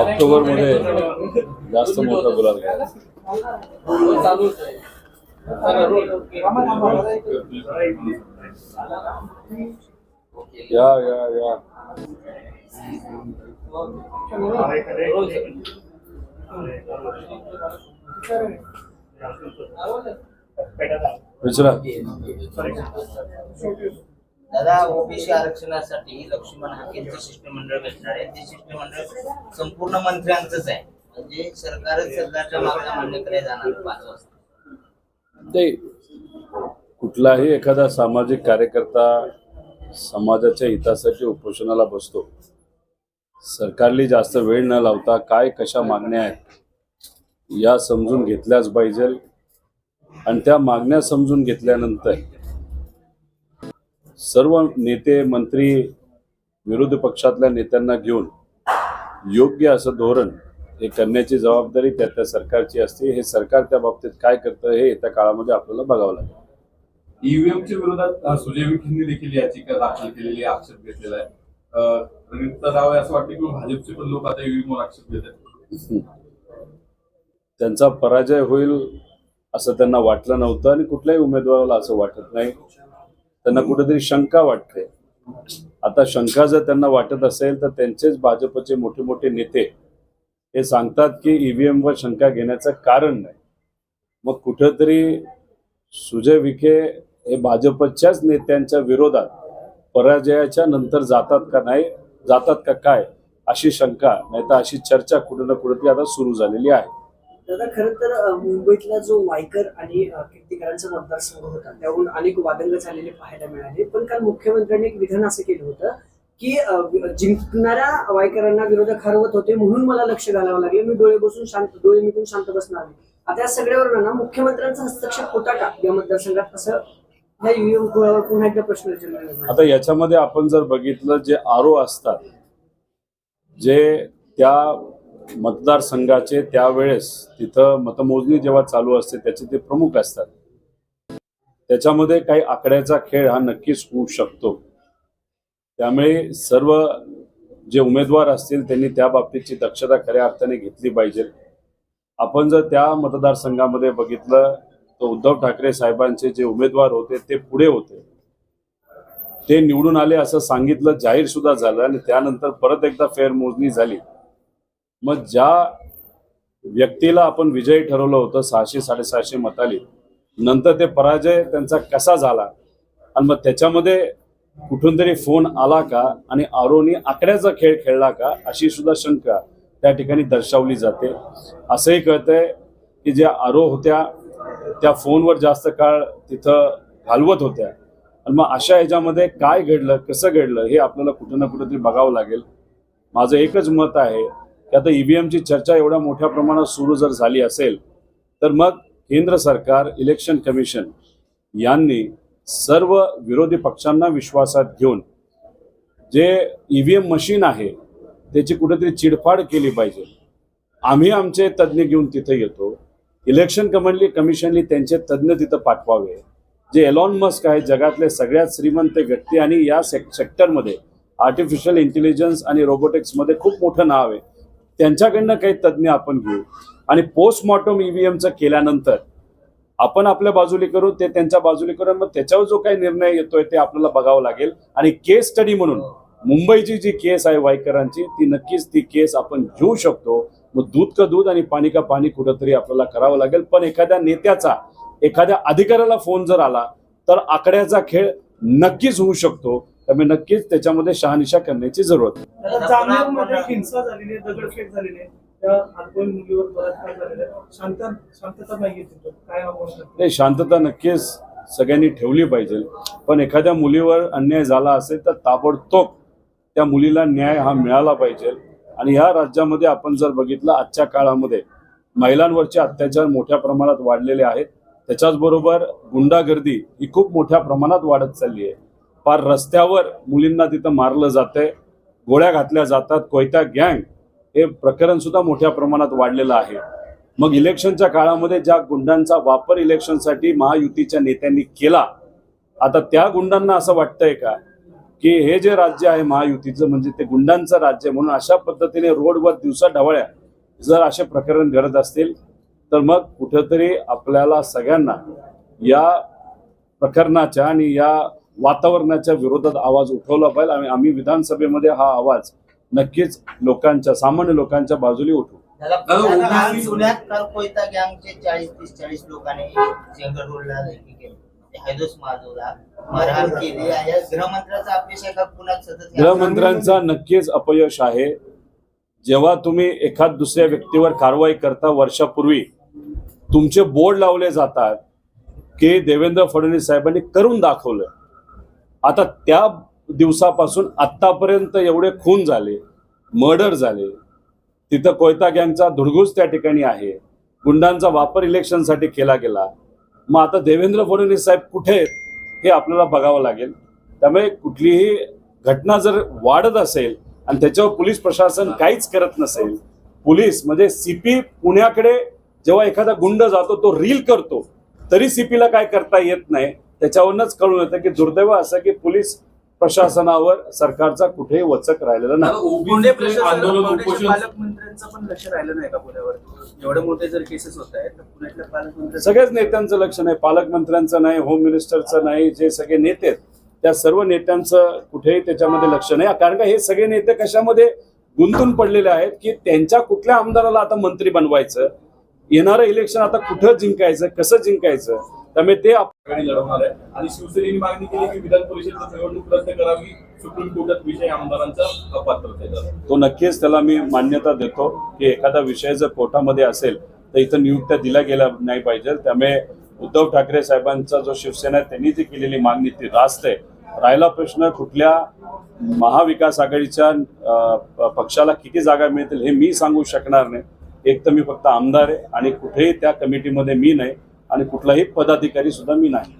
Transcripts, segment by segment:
ऑक्टोबरमध्ये जास्त मोठा गुलाल या या या. विचारा दादा ओबीसी आरक्षणासाठी लक्ष्मण हाकेंचं शिष्टमंडळ भेटणार आहे. ते शिष्टमंडळ संपूर्ण मंत्र्यांचंच आहे. म्हणजे सरकारच सरकारच्या मागण्या मान्य करायला जाणार पाच वाजता. कुठलाही एखादा सामाजिक कार्यकर्ता समाजाच्या हितासाठी उपोषणाला बसतो. सरकारली जास्त वेळ न लावता काय कशा मागण्या आहेत या समजून घेतल्याच पाहिजे. आणि त्या मागण्या समजून घेतल्यानंतर सर्व नेते मंत्री विरोधी पक्षातल्या नेत्यांना घेऊन योग्य असं धोरण हे करण्याची जबाबदारी त्या त्या सरकारची असते. हे सरकार त्या बाबतीत काय करतं हे येत्या काळामध्ये आपल्याला बघावं लागेल. ईव्हीएमच्या विरोधात सुजय विखेंनी देखील याचिका दाखल केलेली आक्षेप घेतलेला आहे. राव असं वाटतं की भाजपचे पण लोक आता ईव्हीएमवर आक्षेप घेत आहेत त्यांचा पराजय होईल असं त्यांना वाटलं नव्हतं आणि कुठल्याही उमेदवाराला असं वाटत नाही. त्यांना कुठेतरी शंका वाटते. आता शंका जर त्यांना वाटत असेल तर त्यांचेच भाजपचे मोठे मोठे नेते हे सांगतात की ईव्हीएम वर शंका घेण्याचं कारण नाही. मग कुठेतरी सुजय विखे हे भाजपच्याच नेत्यांच्या विरोधात पराजयाच्या नंतर जातात का नाही जातात का काय अशी शंका नाही तर अशी चर्चा कुठे ना कुठे आता सुरू झालेली आहे. दादा खरं तर मुंबईतला जो वायकर आणि कीर्तीकरांचा मतदारसंघ होता त्याहून अनेक वादंग झालेले पाहायला मिळाले. पण काल मुख्यमंत्र्यांनी एक विधान असं केलं होतं की जिंकणाऱ्या वायकरांना विरोधक हरवत होते म्हणून मला लक्ष घालावं लागलं. मी डोळे बसून शांत डोळे मिटून शांत बसणार आता या सगळ्यावर ना मुख्यमंत्र्यांचा हस्तक्षेप होता का या मतदारसंघात? असं पुन्हा एकदा प्रश्न आता याच्यामध्ये आपण जर बघितलं जे आरो असतात जे त्या मतदारसंघाचे त्यावेळेस तिथं मतमोजणी जेव्हा चालू असते त्याचे ते प्रमुख असतात. त्याच्यामध्ये काही आकड्याचा खेळ हा नक्कीच होऊ शकतो. त्यामुळे सर्व जे उमेदवार असतील त्यांनी त्या बाबतीची दक्षता खऱ्या अर्थाने घेतली पाहिजे. आपण जर त्या मतदारसंघामध्ये बघितलं तर उद्धव ठाकरे साहेबांचे जे उमेदवार होते ते पुढे होते. ते निवडून आले असं सांगितलं जाहीर सुद्धा झालं आणि त्यानंतर परत एकदा फेरमोजणी झाली. मग ज्या व्यक्तीला आपण विजयी ठरवलं होतं सहाशे साडेसहाशे मताली नंतर ते पराजय त्यांचा कसा झाला? आणि मग त्याच्यामध्ये कुठून तरी फोन आला का? आणि आरोनी आकड्याचा खेळ खेळला का? अशी सुद्धा शंका त्या ठिकाणी दर्शवली जाते. असंही कळतंय की ज्या आरो होत्या त्या फोनवर जास्त काळ तिथं घालवत होत्या. आणि मग अशा ह्याच्यामध्ये काय घडलं कसं घडलं हे आपल्याला कुठं ना कुठंतरी बघावं लागेल. माझं एकच मत आहे की आता ईव्हीएमची चर्चा एवढ्या मोठ्या प्रमाणात सुरू जर झाली असेल तर मग केंद्र सरकार इलेक्शन कमिशन यांनी सर्व विरोधी पक्षांना विश्वासात घेऊन जे ई व्ही एम मशीन आहे त्याची कुठेतरी चिडफाड केली पाहिजे. आम्ही आमचे तज्ज्ञ घेऊन तिथे येतो. इलेक्शन कमंडली कमिशनली त्यांचे तज्ज्ञ तिथं पाठवावे. जे एलॉन मस्क आहे जगातले सगळ्यात श्रीमंत व्यक्ती आणि या सेक सेक्टरमध्ये आर्टिफिशियल इंटेलिजन्स आणि रोबोटिक्समध्ये खूप मोठं नाव आहे. त्यांच्याकडनं काही तज्ज्ञ आपण घेऊ. आणि पोस्टमॉर्टम ईव्हीएमचं केल्यानंतर आपण आपल्या बाजूली करू ते त्यांच्या बाजूली करू मग त्याच्यावर जो काही निर्णय येतोय ते आपल्याला बघावं लागेल. आणि केस स्टडी म्हणून मुंबईची जी केस आहे वायकरांची ती नक्कीच ती केस आपण घेऊ शकतो. मग दूध का दूध आणि पाणी का पाणी कुठंतरी आपल्याला करावं लागेल. पण एखाद्या नेत्याचा एखाद्या अधिकाऱ्याला फोन जर आला तर आकड्याचा खेळ नक्कीच होऊ शकतो. त्यामुळे नक्कीच त्याच्यामध्ये शहानिशा करण्याची जरूरत नाही शांतता नक्कीच सगळ्यांनी ठेवली पाहिजे. पण एखाद्या मुलीवर अन्याय झाला असेल तर ताबडतोब त्या मुलीला न्याय हा मिळाला पाहिजे. आणि ह्या राज्यामध्ये आपण जर बघितलं आजच्या काळामध्ये महिलांवरचे अत्याचार मोठ्या प्रमाणात वाढलेले आहेत. त्याच्याचबरोबर गुंडागर्दी ही खूप मोठ्या प्रमाणात वाढत चालली आहे. फार रस्त्यावर मुलींना तिथं मारलं जातंय गोळ्या घातल्या जातात कोयत्या गँग हे प्रकरण सुद्धा मोठ्या प्रमाणात वाढलेलं आहे. मग इलेक्शनच्या काळामध्ये ज्या गुंडांचा वापर इलेक्शनसाठी महायुतीच्या नेत्यांनी केला आता त्या गुंडांना असं वाटतंय का? की हे जे राज्य आहे महायुतीचं म्हणजे ते गुंडांचं राज्य म्हणून अशा पद्धतीने रोडवर दिवसा ढवळ्या जर असे प्रकरण घडत असतील तर मग कुठेतरी आपल्याला सगळ्यांना या प्रकरणाच्या आणि या वातावरणाच्या विरोधात आवाज उठवला पाहिजे. आणि आम्ही विधानसभेमध्ये हा आवाज नक्कीच लोकांच्या सामान्य लोकांच्या बाजूने उठवू. गँगचे चाळीस तीस चाळीस लोकांनी हैदोस माजवला मारहाण केली या गृहमंत्र्याचा अपयश सतत नक्कीच अपयश आहे. जेव्हा तुम्ही एखाद दुसऱ्या व्यक्तीवर कारवाई करता वर्षापूर्वी तुमचे बोर्ड लावले जातात की देवेंद्र फडणवीस साहेबांनी करून दाखवलं. आता त्या दिवसापासून आत्तापर्यंत एवढे खून झाले मर्डर झाले. तिथं कोयता गँगचा धुडगूस त्या ठिकाणी आहे. गुंडांचा वापर इलेक्शनसाठी केला गेला. मग आता देवेंद्र फडणवीस साहेब कुठे आहेत हे आपल्याला बघावं लागेल. त्यामुळे कुठलीही घटना जर वाढत असेल आणि त्याच्यावर पोलीस प्रशासन काहीच करत नसेल पोलीस म्हणजे सीपी पुण्याकडे जेव्हा एखादा गुंड जातो तो रील करतो तरी सीपीला काय करता येत नाही? त्याच्यावरूनच कळून येतं की दुर्दैव असं की पोलीस प्रशासनावर सरकारचा कुठेही वचक राहिलेला नाही. पुणे ओबीसी आंदोलन प्रशासन उपोषण पालकमंत्र्यांचं पण लक्ष राहिलं नाही का पुण्यावर एवढे मोठे जर केसेस होत आहेत तर पुण्यातल्या पालकमंत्री सगळ्याच नेत्यांचं लक्ष नाही. पालकमंत्र्यांचं नाही होम मिनिस्टरचं नाही जे सगळे नेते आहेत त्या सर्व नेत्यांचं कुठेही त्याच्यामध्ये लक्ष नाही. कारण का हे सगळे नेते कशामध्ये गुंतून पडलेले आहेत की त्यांच्या कुठल्या आमदाराला आता मंत्री बनवायचं? येणारं इलेक्शन आता कुठं जिंकायचं? कसं जिंकायचं? त्यामुळे ते आघाडी लढवणार आहे. आणि शिवसेनेने मागणी केली की विधान परिषदेची निवडणूक रद्द करावी. सुप्रीम कोर्टात विषय आमदारांचा अपात्रतेचा तो नक्कीच त्याला मी मान्यता देतो की एखादा विषय जर कोर्टामध्ये असेल तर इथं नियुक्त्या दिल्या गेल्या नाही पाहिजे. त्यामुळे उद्धव ठाकरे साहेबांचा जो शिवसेना आहे त्यांनी जी केलेली मागणी ती रास्त आहे. राहिला प्रश्न कुठल्या महाविकास आघाडीच्या पक्षाला किती जागा मिळतील हे मी सांगू शकणार नाही. एक तर मी फक्त आमदार आहे आणि कुठेही त्या कमिटीमध्ये मी नाही. आणि कुठलाही पदाधिकारी सुद्धा मी नाही.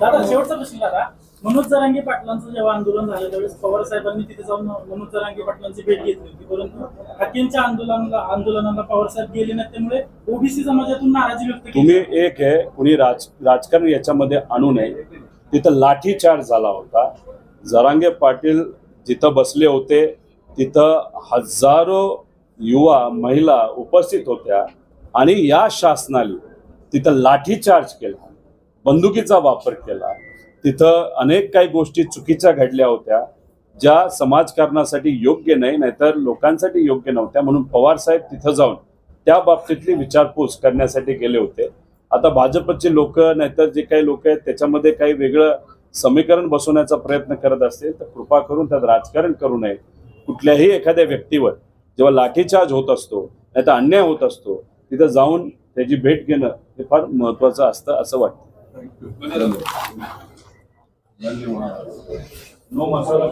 दादा शेवटचा प्रश्न दादा मनोज जरांगे पाटलांचं जेव्हा आंदोलन झालं त्यावेळेस पवार साहेबांनी तिथे जाऊन मनोज जरांगे पाटलांची भेट घेतली होती. परंतु हाकेंच्या आंदोलनाला आंदोलनाला पवार साहेब गेले नाहीत त्यामुळे ओबीसी समाजातून नाराजी व्यक्त केली. तुम्ही एक आहे कुणी राज राजकारण याच्यामध्ये आणू नये. तिथं लाठीचार्ज झाला होता. जरांगे पाटील जिथं बसले होते तिथं हजारो युवा महिला उपस्थित होत्या. आणि या शासनाने तिथं लाठीचार्ज केला बंदुकीचा वापर केला. तिथं अनेक काही गोष्टी चुकीच्या घडल्या होत्या ज्या समाजकारणासाठी योग्य नाही नाहीतर लोकांसाठी योग्य नव्हत्या म्हणून पवार साहेब तिथं जाऊन त्या बाबतीतली विचारपूस करण्यासाठी गेले होते. आता भाजपचे लोक नाहीतर जे काही लोक आहेत त्याच्यामध्ये काही वेगळं समीकरण बसवण्याचा प्रयत्न करत असतील तर कृपा करून त्यात राजकारण करू नये. कुठल्याही एखाद्या व्यक्तीवर जेव्हा लाठीचार्ज होत असतो नाहीतर अन्याय होत असतो तिथं जाऊन त्याची भेट घेणं हे फार महत्वाचं असतं असं वाटतं. नो मसाला